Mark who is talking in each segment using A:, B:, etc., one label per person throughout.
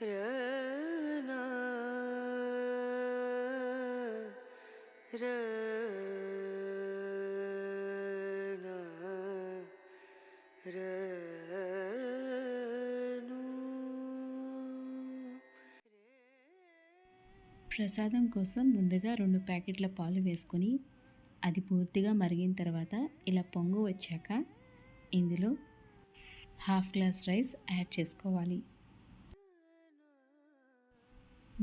A: రనా రనా run
B: ప్రసాదం కోసం ముందుగా రెండు ప్యాకెట్ల పాలు వేసుకొని అది పూర్తిగా మరిగిన తర్వాత ఇలా పొంగు వచ్చాక ఇందులో హాఫ్ గ్లాస్ రైస్ యాడ్ చేసుకోవాలి.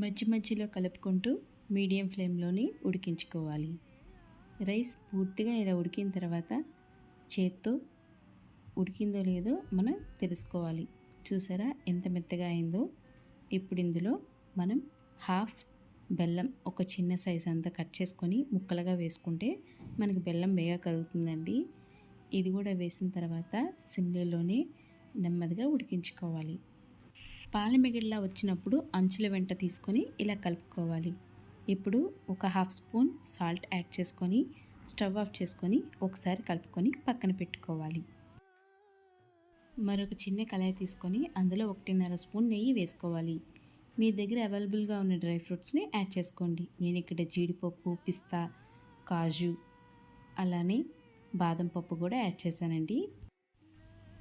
B: మధ్య మధ్యలో కలుపుకుంటూ మీడియం ఫ్లేమ్లోని ఉడికించుకోవాలి. రైస్ పూర్తిగా ఇలా ఉడికిన తర్వాత చేత్తో ఉడికిందో లేదో మనం తెలుసుకోవాలి. చూసారా ఎంత మెత్తగా అయిందో? ఇప్పుడు ఇందులో మనం హాఫ్ బెల్లం ఒక చిన్న సైజ్ అంతా కట్ చేసుకొని ముక్కలుగా వేసుకుంటే మనకి బెల్లం బేగా కలుగుతుందండి. ఇది కూడా వేసిన తర్వాత సిమ్లోనే నెమ్మదిగా ఉడికించుకోవాలి. పాలమిగిడిలా వచ్చినప్పుడు అంచుల వెంట తీసుకొని ఇలా కలుపుకోవాలి. ఇప్పుడు ఒక హాఫ్ స్పూన్ సాల్ట్ యాడ్ చేసుకొని స్టవ్ ఆఫ్ చేసుకొని ఒకసారి కలుపుకొని పక్కన పెట్టుకోవాలి. మరొక చిన్న కళాయి తీసుకొని అందులో ఒకటిన్నర స్పూన్ నెయ్యి వేసుకోవాలి. మీ దగ్గర అవైలబుల్గా ఉన్న డ్రై ఫ్రూట్స్ని యాడ్ చేసుకోండి. నేను ఇక్కడ జీడిపప్పు పిస్తా కాజు అలానే బాదం పప్పు కూడా యాడ్ చేశానండి.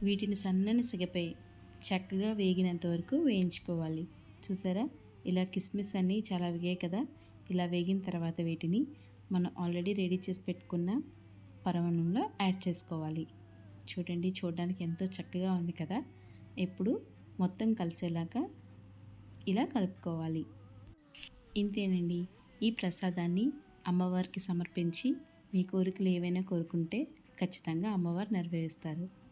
B: వీటిని సన్నని సిగపై చక్కగా వేగినంత వరకు వేయించుకోవాలి. చూసారా? ఇలా కిస్మిస్ అన్నీ చాలా వేగాయి కదా? ఇలా వేగిన తర్వాత వీటిని మనం ఆల్రెడీ రెడీ చేసి పెట్టుకున్న పరవణంలో యాడ్ చేసుకోవాలి. చూడండి చూడడానికి ఎంతో చక్కగా ఉంది కదా? ఇప్పుడు మొత్తం కలిసేలాగా ఇలా కలుపుకోవాలి. ఇంతేనండి. ఈ ప్రసాదాన్ని అమ్మవారికి సమర్పించి మీ కోరికలు ఏవైనా కోరుకుంటే ఖచ్చితంగా అమ్మవారు నెరవేరుస్తారు.